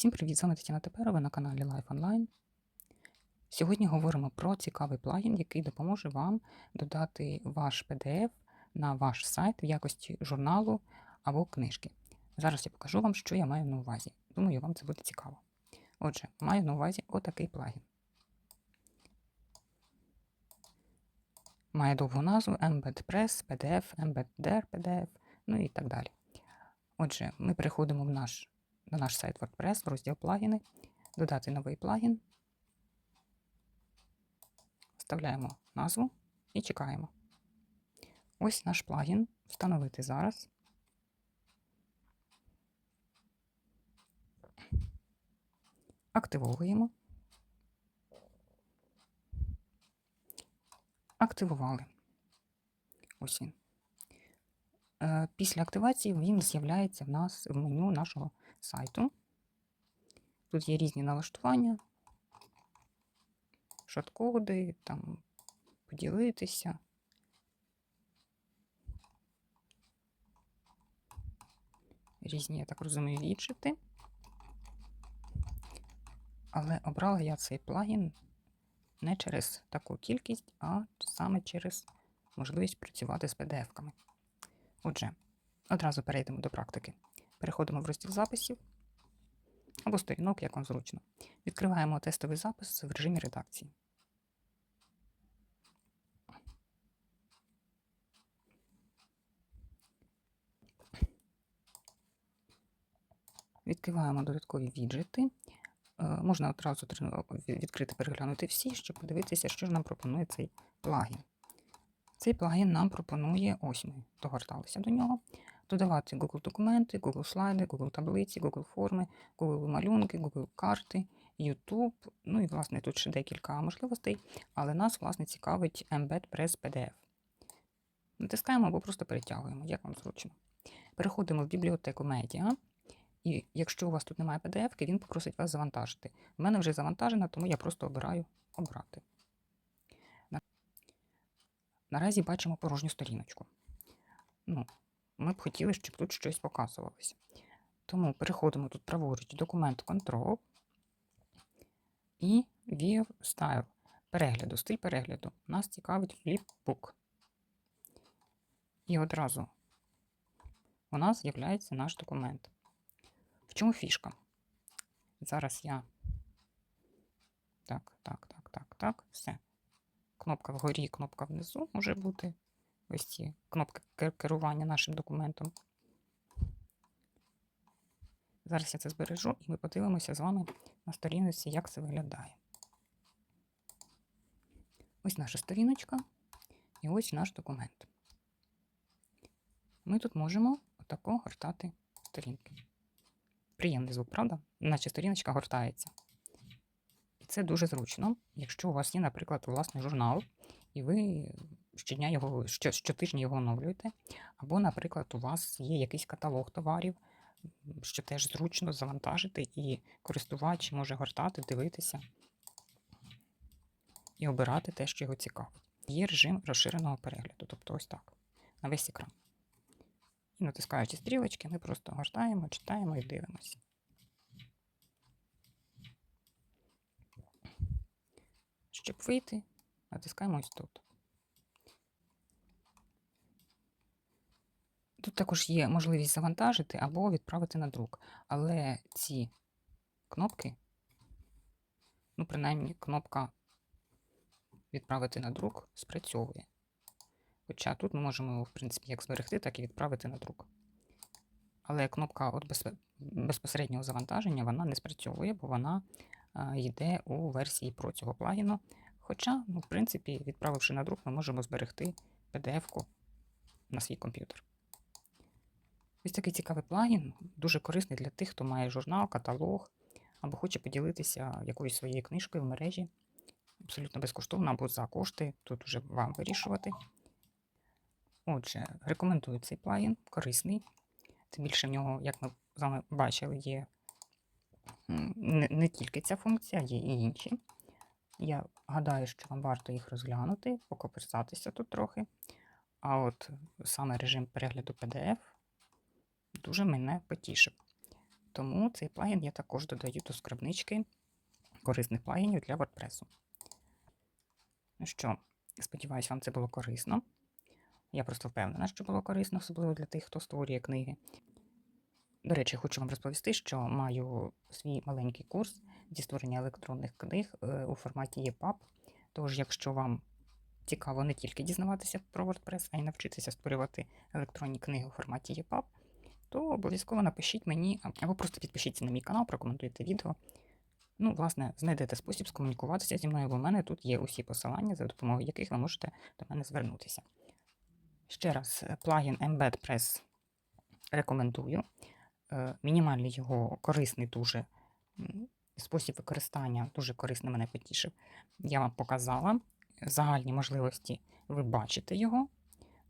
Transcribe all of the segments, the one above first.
Всім привіт! З вами Тетяна Теперова на каналі Life Online. Сьогодні говоримо про цікавий плагін, який допоможе вам додати ваш PDF на ваш сайт в якості журналу або книжки. Зараз я покажу вам, що я маю на увазі. Думаю, вам це буде цікаво. Отже, маю на увазі отакий плагін. Має довгу назву Embed Press, PDF, Embed PDF, ну і так далі. Отже, ми переходимо в наш на наш сайт WordPress в розділ плагіни, додати новий плагін, вставляємо назву і чекаємо. Ось наш плагін. Встановити зараз. Активовуємо. Активували. Ось він. Е, після активації він з'являється в нас в меню нашого сайту. Тут є різні налаштування, шот-коди, там поділитися. Різні, я так розумію, віджити. Але обрала я цей плагін не через таку кількість, а саме через можливість працювати з PDF-ками. Отже, одразу перейдемо до практики. Переходимо в розділ записів або сторінок, як вам зручно. Відкриваємо тестовий запис в режимі редакції. Відкриваємо додаткові віджити. Е, можна одразу відкрити, переглянути всі, щоб подивитися, що ж нам пропонує цей плагін. Цей плагін нам пропонує, ось ми догорталися до нього, додавати Google документи, Google слайди, Google таблиці, Google форми, Google малюнки, Google карти, YouTube. Ну і, власне, тут ще декілька можливостей, але нас, власне, цікавить Embed Press PDF. Натискаємо або просто перетягуємо, як вам зручно. Переходимо в бібліотеку Media. І якщо у вас тут немає PDF, він попросить вас завантажити. У мене вже завантажена, тому я просто обираю обрати. Наразі бачимо порожню сторіночку. Ну, Ми б хотіли, щоб тут щось показувалося. Тому переходимо тут праворуч документ Control і View Style перегляду, стиль перегляду. Нас цікавить Flipbook. І одразу у нас з'являється наш документ. В чому фішка? Зараз я. Так, так, так, так, так, все. Кнопка вгорі, кнопка внизу може бути. Ось ці кнопки керування нашим документом. Зараз я це збережу і ми подивимося з вами на сторінці, як це виглядає. Ось наша сторіночка і ось наш документ. Ми тут можемо отако гортати сторінки. Приємний звук, правда? Наче сторіночка гортається. І це дуже зручно, якщо у вас є, наприклад, власний журнал, і ви щодня його, що, щотижня його оновлюєте. Або, наприклад, у вас є якийсь каталог товарів, що теж зручно завантажити, і користувач може гортати, дивитися і обирати те, що його цікавить. Є режим розширеного перегляду, тобто ось так, на весь екран. І натискаючи стрілочки, ми просто гортаємо, читаємо і дивимося. Щоб вийти, натискаємо ось тут. Тут також є можливість завантажити або відправити на друк. Але ці кнопки, ну, принаймні, кнопка відправити на друк спрацьовує. Хоча тут ми можемо, в принципі, як зберегти, так і відправити на друк. Але кнопка от безпосереднього завантаження вона не спрацьовує, бо вона йде у версії про цього плагіну. Хоча, ну, в принципі, відправивши на друк, ми можемо зберегти PDF-ку на свій комп'ютер. Ось такий цікавий плагін, дуже корисний для тих, хто має журнал, каталог або хоче поділитися якоюсь своєю книжкою в мережі. Абсолютно безкоштовно або за кошти. Тут вже вам вирішувати. Отже, рекомендую цей плагін, корисний. Тим більше в нього, як ми з вами бачили, є не, не тільки ця функція, є і інші. Я гадаю, що вам варто їх розглянути, покоперсатися тут трохи. А от саме режим перегляду PDF дуже мене потішив. Тому цей плагін я також додаю до скарбнички корисних плагінів для WordPress. Ну що, сподіваюся, вам це було корисно. Я просто впевнена, що було корисно, особливо для тих, хто створює книги. До речі, хочу вам розповісти, що маю свій маленький курс зі створення електронних книг е, у форматі EPUB. Тож, якщо вам цікаво не тільки дізнаватися про WordPress, а й навчитися створювати електронні книги у форматі EPUB, то обов'язково напишіть мені або просто підпишіться на мій канал, прокоментуйте відео. Ну, власне, знайдете спосіб скомунікуватися зі мною, бо в мене тут є усі посилання, за допомогою яких ви можете до мене звернутися. Ще раз, е, плагін Embed Press рекомендую. Е, Мінімальний його корисний дуже спосіб використання, дуже корисний мене потішив. Я вам показала. Загальні можливості ви бачите його,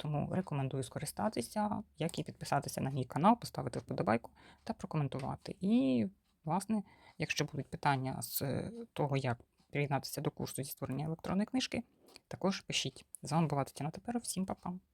тому рекомендую скористатися, як і підписатися на мій канал, поставити вподобайку та прокоментувати. І, власне, якщо будуть питання з е, того, як приєднатися до курсу зі створення електронної книжки, також пишіть. З вами була Тетяна Тепер. Всім па-па!